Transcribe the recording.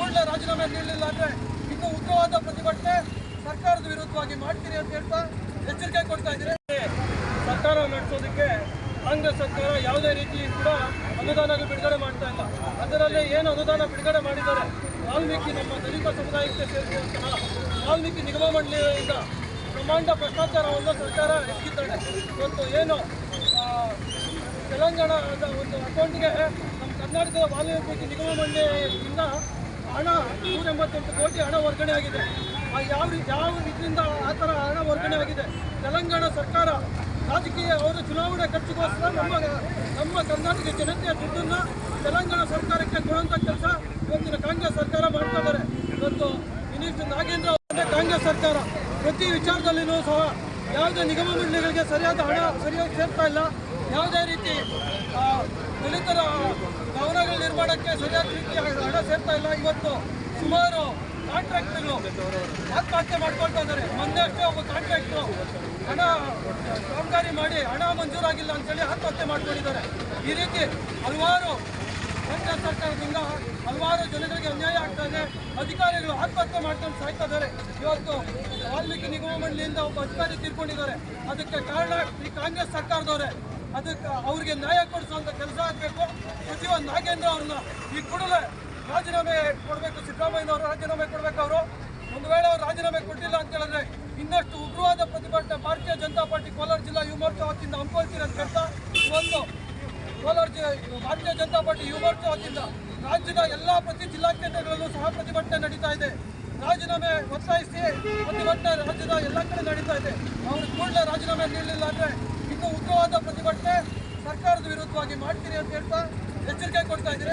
ಕೂಡಲೇ ರಾಜೀನಾಮೆ ನೀಡಲಿಲ್ಲ ಅಂದ್ರೆ ಇನ್ನು ಉಗ್ರವಾದ ಪ್ರತಿಭಟನೆ ಸರ್ಕಾರದ ವಿರುದ್ಧವಾಗಿ ಮಾಡ್ತೀರಿ ಅಂತ ಹೇಳ್ತಾ ಎಚ್ಚರಿಕೆ ಕೊಡ್ತಾ ಇದ್ದೀರಿ. ಸರ್ಕಾರ ನಡೆಸೋದಕ್ಕೆ ಕಾಂಗ್ರೆಸ್ ಸರ್ಕಾರ ಯಾವುದೇ ರೀತಿ ಕೂಡ ಅನುದಾನಗಳು ಬಿಡುಗಡೆ ಮಾಡ್ತಾ ಇಲ್ಲ. ಅದರಲ್ಲಿ ಏನು ಅನುದಾನ ಬಿಡುಗಡೆ ಮಾಡಿದ್ದಾರೆ? ವಾಲ್ಮೀಕಿ ನಮ್ಮ ದಲಿತ ಸಮುದಾಯಕ್ಕೆ ಸೇರಿರುವಂತಹ ವಾಲ್ಮೀಕಿ ನಿಗಮ ಮಂಡಳಿಯಿಂದ ಬ್ರಹ್ಮಾಂಡ ಭ್ರಷ್ಟಾಚಾರವನ್ನು ಸರ್ಕಾರ ಎಸಗಿದ್ದಾಳೆ. ಇವತ್ತು ಏನು ತೆಲಂಗಾಣದ ಒಂದು ಅಕೌಂಟ್ಗೆ ನಮ್ಮ ಕರ್ನಾಟಕದ ವಾಲ್ಮೀಕಿ ನಿಗಮ ಮಂಡಳಿಯಿಂದ ಹಣ ನೂರ ಎಂಬತ್ತೆಂಟು ಕೋಟಿ ಹಣ ವರ್ಗಣೆ ಆಗಿದೆ. ಯಾವ ಯಾವ ರೀತಿಯಿಂದ ಆ ಥರ ಹಣ ವರ್ಗಣೆ ಆಗಿದೆ? ತೆಲಂಗಾಣ ಸರ್ಕಾರ ರಾಜಕೀಯ ಅವರ ಚುನಾವಣೆ ಖರ್ಚಿಗೋಸ್ಕರ ನಮ್ಮ ನಮ್ಮ ಕರ್ನಾಟಕ ಜನತೆಯ ದುಡ್ಡನ್ನು ತೆಲಂಗಾಣ ಸರ್ಕಾರಕ್ಕೆ ಕೊಡುವಂಥ ಕೆಲಸ ಇವತ್ತಿನ ಕಾಂಗ್ರೆಸ್ ಸರ್ಕಾರ ಮಾಡ್ತಿದ್ದಾರೆ ಇವತ್ತು ಮಿನಿಸ್ಟರ್ ನಾಗೇಂದ್ರ ಅವರೇ ಕಾಂಗ್ರೆಸ್ ಸರ್ಕಾರ. ಪ್ರತಿ ವಿಚಾರದಲ್ಲಿನೂ ಸಹ ಯಾವುದೇ ನಿಗಮ ಮಂಡಳಿಗಳಿಗೆ ಸರಿಯಾದ ಹಣ ಸರಿಯಾಗಿ ಸೇರ್ತಾ ಇಲ್ಲ. ಯಾವುದೇ ರೀತಿ ನಿರ್ಮಾಣಕ್ಕೆ ಸರಿಯಾದ ರೀತಿಯ ಹಣ ಸೇರ್ತಾ ಇಲ್ಲ. ಇವತ್ತು ಸುಮಾರು ಕಾಂಟ್ರಾಕ್ಟ್ಗಳು ಆತ್ಮಹತ್ಯೆ ಮಾಡ್ಕೊಳ್ತಾ ಇದ್ದಾರೆ. ಮೊನ್ನೆ ಅಷ್ಟೇ ಒಬ್ಬ ಕಾಂಟ್ರಾಕ್ಟ್ರು ಹಣ ಕಾಮಗಾರಿ ಮಾಡಿ ಹಣ ಮಂಜೂರಾಗಿಲ್ಲ ಅಂತೇಳಿ ಆತ್ಮಹತ್ಯೆ ಮಾಡ್ಕೊಂಡಿದ್ದಾರೆ. ಈ ರೀತಿ ಹಲವಾರು ಕೇಂದ್ರ ಸರ್ಕಾರದಿಂದ ಹಲವಾರು ಜನಗಳಿಗೆ ಅನ್ಯಾಯ ಆಗ್ತಾ ಇದೆ. ಅಧಿಕಾರಿಗಳು ಆತ್ಮಹತ್ಯೆ ಮಾಡ್ಕೊಂಡು ಸಾಯ್ತಾ ಇದ್ದಾರೆ. ಇವತ್ತು ವಾಲ್ಮೀಕಿ ನಿಗಮ ಮಂಡಳಿಯಿಂದ ಒಬ್ಬ ಅಧಿಕಾರಿ ತೀರ್ಕೊಂಡಿದ್ದಾರೆ. ಅದಕ್ಕೆ ಕಾರಣ ಈ ಕಾಂಗ್ರೆಸ್ ಸರ್ಕಾರದವರೇ. ಅದಕ್ಕೆ ಅವ್ರಿಗೆ ನ್ಯಾಯ ಕೊಡಿಸುವಂಥ ಕೆಲಸ ಆಗಬೇಕು. ಸಚಿವ ನಾಗೇಂದ್ರ ಅವ್ರನ್ನ ಈ ಕೂಡಲೇ ರಾಜೀನಾಮೆ ಕೊಡಬೇಕು, ಸಿದ್ದರಾಮಯ್ಯನವರು ರಾಜೀನಾಮೆ ಕೊಡಬೇಕು ಅವರು. ಒಂದು ವೇಳೆ ಅವರು ರಾಜೀನಾಮೆ ಕೊಟ್ಟಿಲ್ಲ ಅಂತ ಹೇಳಿದ್ರೆ ಇನ್ನಷ್ಟು ಉಗ್ರವಾದ ಪ್ರತಿಭಟನೆ ಭಾರತೀಯ ಜನತಾ ಪಾರ್ಟಿ ಕೋಲಾರ ಜಿಲ್ಲಾ ಯುವ ಮೋರ್ಚಾ ವತಿಯಿಂದ ಹಮ್ಮಿಕೊಳ್ತೀರಿ ಅಂತ ಹೇಳ್ತಾ, ಒಂದು ಕೋಲಾರ ಭಾರತೀಯ ಜನತಾ ಪಾರ್ಟಿ ಯುವ ಮೋರ್ಚಾ ವತಿಯಿಂದ ರಾಜ್ಯದ ಎಲ್ಲಾ ಪ್ರತಿ ಜಿಲ್ಲಾ ಕೇಂದ್ರಗಳಲ್ಲೂ ಸಹ ಪ್ರತಿಭಟನೆ ನಡೀತಾ ಇದೆ. ರಾಜೀನಾಮೆ ಒತ್ತಾಯಿಸಿ ಪ್ರತಿಭಟನೆ ರಾಜ್ಯದ ಎಲ್ಲ ಕಡೆ ನಡೀತಾ ಇದೆ. ಅವರು ಕೂಡಲೇ ರಾಜೀನಾಮೆ ನೀಡಲಿಲ್ಲ ಅಂದ್ರೆ ಪ್ರತಿಭಟನೆ ಸರ್ಕಾರದ ವಿರುದ್ಧವಾಗಿ ಮಾಡ್ತೀರಿ ಅಂತ ಹೇಳ್ತಾ ಎಚ್ಚರಿಕೆ ಕೊಡ್ತಾ ಇದ್ದೀರಿ